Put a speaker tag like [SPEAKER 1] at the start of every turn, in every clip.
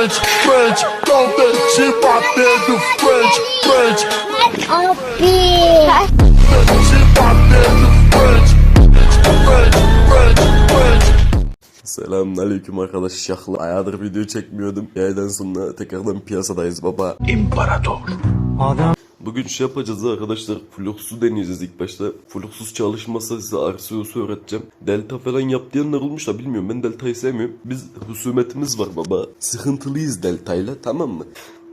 [SPEAKER 1] French, French, out there, the French, French,
[SPEAKER 2] Abi.
[SPEAKER 1] French, French, French,
[SPEAKER 3] arkadaş şahlı. Ayağıdır video çekmiyordum. Yaydan sonra tekrardan piyasadayız baba. Bugün şey yapacağız arkadaşlar. Flux'u deneyeceğiz ilk başta. Flux'uz çalışmasa size Arceus'u öğreteceğim. Delta falan yap diyenler olmuş da bilmiyorum. Ben Delta'yı sevmiyorum. Biz husumetimiz var baba. Sıkıntılıyız Delta'yla tamam mı?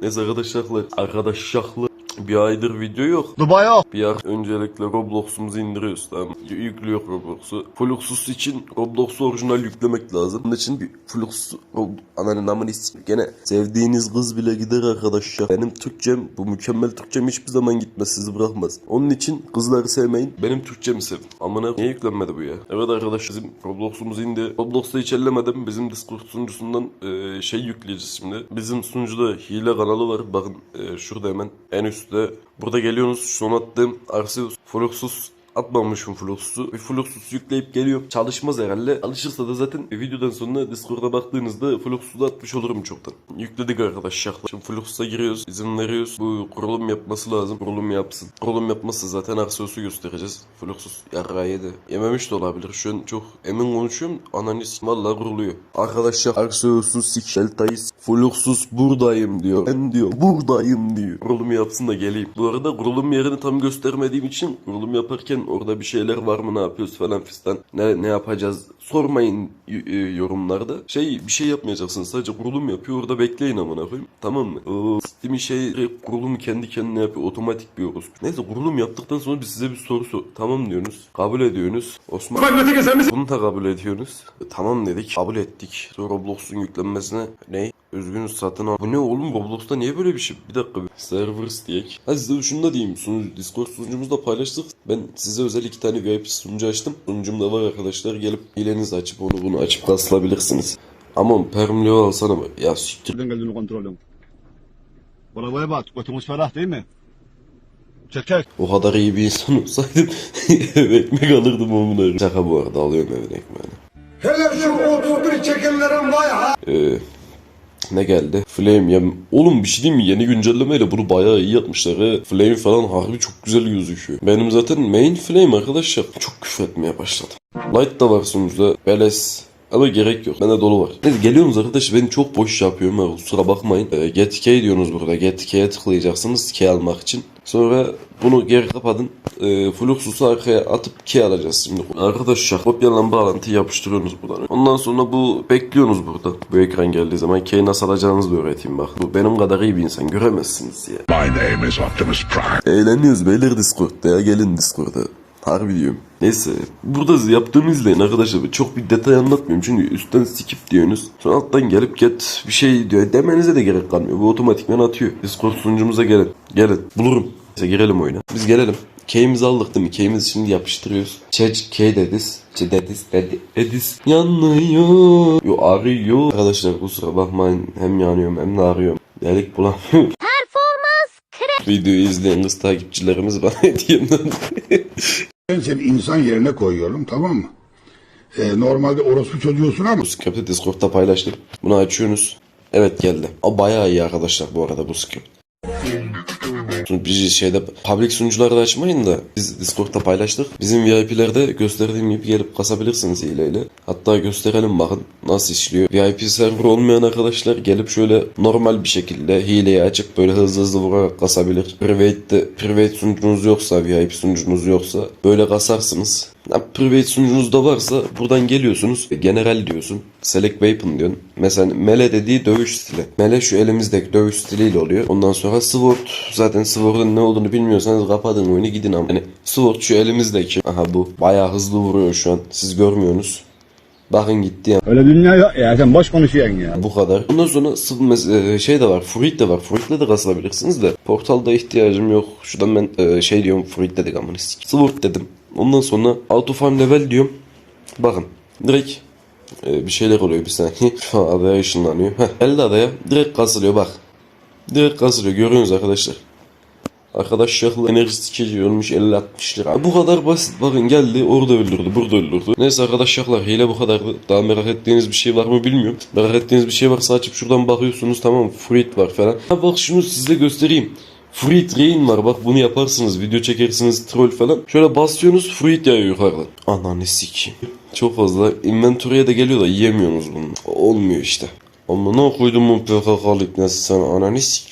[SPEAKER 3] Neyse arkadaşlar. Arkadaş şahlı. Bir aydır video yok.
[SPEAKER 1] Dubai yok.
[SPEAKER 3] Bir ar öncelikle Roblox'umuzu indiriyoruz tamam. Yüklüyor Roblox'u. Fluxus için Roblox'u orijinal yüklemek lazım. Bunun için bir Flux ananın amını Gene sevdiğiniz kız bile gider arkadaşlar. Benim Türkçem bu mükemmel Türkçem hiçbir zaman gitmez sizi bırakmaz. Onun için kızları sevmeyin. Benim Türkçemi sevin. Amına niye yüklenmedi bu ya? Evet arkadaşlar bizim Roblox'umuz indi. Roblox'ta hiç ellemedim. Bizim Discord sunucusundan e, şey yükleyeceğiz şimdi. Bizim sunucuda hile kanalı var. Bakın e, şurada hemen en üstte. Burada geliyorsunuz. Son attığım Arceus Fluxus atmamışım Fluxus'u. Bir Fluxus yükleyip geliyorum. Çalışmaz herhalde. Alışırsa da zaten videodan sonra Discord'a baktığınızda Fluxus'u da atmış olurum çoktan. Yükledik arkadaşlar. Şimdi Fluxus'a giriyoruz. izin veriyoruz. Bu kurulum yapması lazım. Kurulum yapsın. Kurulum yapmazsa zaten Arceus'u göstereceğiz. Fluxus yarrağı yedi. Yememiş de olabilir. Şu an çok emin konuşuyorum. Analiz vallahi kuruluyor. Arkadaşlar Arceus'u sik deltayı s- Fluxus buradayım diyor. Ben diyor buradayım diyor. Kurulum yapsın da geleyim. Bu arada kurulum yerini tam göstermediğim için kurulum yaparken orada bir şeyler var mı ne yapıyoruz falan fistan. Ne, ne yapacağız sormayın e, yorumlarda. Şey bir şey yapmayacaksınız. Sadece kurulum yapıyor orada bekleyin amına koyayım. Tamam mı? Steam'in şey direkt kurulumu kendi kendine yapıyor. Otomatik bir orospu. Neyse kurulum yaptıktan sonra biz size bir soru sor. Tamam diyorsunuz. Kabul ediyorsunuz. Osman. Bunu da kabul ediyorsunuz. E, Tamam dedik. Kabul ettik. Sonra Roblox'un yüklenmesine ne? Üzgünüz satın al. Bu ne oğlum Roblox'ta niye böyle bir şey? Bir dakika bir. Servers diyek. Ha size şunu da diyeyim. Sunucu, Discord sunucumuzda paylaştık. Ben size özel iki tane VIP sunucu açtım. Sunucumda var arkadaşlar. Gelip hilenizi açıp onu bunu açıp kasılabilirsiniz. Ama Permleo alsana. Ya siktir.
[SPEAKER 4] Nereden geldiğini kontrol edin. Arabaya bak, götümüz ferah değil mi? Çekek.
[SPEAKER 3] O kadar iyi bir insan olsaydım eve ekmek alırdım onları. Şaka bu arada alıyorum evine ekmeğini.
[SPEAKER 5] Hele şu 31 çekenlerin vay ha.
[SPEAKER 3] Ee, ne geldi? Flame ya oğlum bir şey diyeyim mi? Yeni güncellemeyle bunu bayağı iyi yapmışlar. He. Flame falan harbi çok güzel gözüküyor. Benim zaten main Flame arkadaşlar. Çok küfür etmeye başladım. Light da var sonuçta. Beles. Ama gerek yok. Bende dolu var. Neyse geliyorsunuz arkadaş ben çok boş yapıyorum. Ha. Kusura bakmayın. Ee, get key diyorsunuz burada. Get key'e tıklayacaksınız key almak için. Sonra bunu geri kapatın. E, Fluxus'u arkaya atıp key alacağız şimdi. Arkadaşlar kopyalan bağlantıyı yapıştırıyorsunuz buradan. Ondan sonra bu bekliyorsunuz burada. Bu ekran geldiği zaman key nasıl alacağınızı da öğreteyim bak. Bu benim kadar iyi bir insan göremezsiniz ya.
[SPEAKER 1] My name is Optimus Prime.
[SPEAKER 3] Eğleniyoruz beyler Discord'da ya gelin Discord'a. Harbi diyorum. Neyse burada yaptığımı izleyin arkadaşlar. Çok bir detay anlatmıyorum çünkü üstten skip diyorsunuz. Sonra alttan gelip get bir şey diyor. Demenize de gerek kalmıyor. Bu otomatikman atıyor. Discord sunucumuza gelin. Gelin. Bulurum. Neyse girelim oyuna. Biz gelelim. Key'imizi aldık değil mi? Key'imizi şimdi yapıştırıyoruz. Çeç Key dedis. Çe dedis dedi. Edis. Yanıyor. Yo arıyor. Arkadaşlar kusura bakmayın. Hem yanıyorum hem de arıyorum. Delik bulamıyorum. Videoyu izleyen kız takipçilerimiz bana hediyemden
[SPEAKER 5] Ben seni insan yerine koyuyorum tamam mı? Ee, normalde orospu çocuğusun ama
[SPEAKER 3] script'i Discord'da paylaştım. Bunu açıyorsunuz. Evet geldi. O bayağı iyi arkadaşlar bu arada bu script. Şimdi bir şeyde public sunucularda açmayın da biz Discord'da paylaştık. Bizim VIP'lerde gösterdiğim gibi gelip kasabilirsiniz hileyle. Hatta gösterelim bakın nasıl işliyor. VIP server olmayan arkadaşlar gelip şöyle normal bir şekilde hileyi açıp böyle hızlı hızlı vurarak kasabilir. Private'de private sunucunuz yoksa VIP sunucunuz yoksa böyle kasarsınız. Private sunucunuzda varsa buradan geliyorsunuz. General diyorsun. Select weapon diyorsun. Mesela mele dediği dövüş stili. Mele şu elimizdeki dövüş stiliyle oluyor. Ondan sonra sword. Zaten sword'un ne olduğunu bilmiyorsanız kapatın oyunu gidin ama. Yani sword şu elimizdeki. Aha bu. Bayağı hızlı vuruyor şu an. Siz görmüyorsunuz. Bakın gitti ya.
[SPEAKER 4] Öyle dünya yok ya, sen boş konuşuyorsun ya.
[SPEAKER 3] Bu kadar. Ondan sonra e, şey de var. Fruit de var. Fruit'le de kasılabilirsiniz de. Portalda ihtiyacım yok. Şuradan ben e, şey diyorum. Fruit dedik amına. Sword dedim. Ondan sonra auto farm level diyorum. Bakın. Direkt e, bir şeyler oluyor bir saniye. Şu adaya ışınlanıyor. Heh, geldi adaya. Direkt kasılıyor bak. Direkt kasılıyor. Görüyorsunuz arkadaşlar. Arkadaş şahlı enerji sikeci ölmüş 50-60 lira. Bu kadar basit. Bakın geldi orada öldürdü burada öldürdü. Neyse arkadaş şahlar hile bu kadardı. Daha merak ettiğiniz bir şey var mı bilmiyorum. Merak ettiğiniz bir şey varsa açıp şuradan bakıyorsunuz tamam mı? Fruit var falan. Ha bak şunu size göstereyim. Fruit Rain var bak bunu yaparsınız video çekersiniz troll falan. Şöyle basıyorsunuz fruit yağıyor yukarıdan. Ananı sikeyim. Çok fazla inventory'e de geliyor da yiyemiyorsunuz bunu. Olmuyor işte. Ama ne koydum bu PKK'lık nasıl sana ananı sik.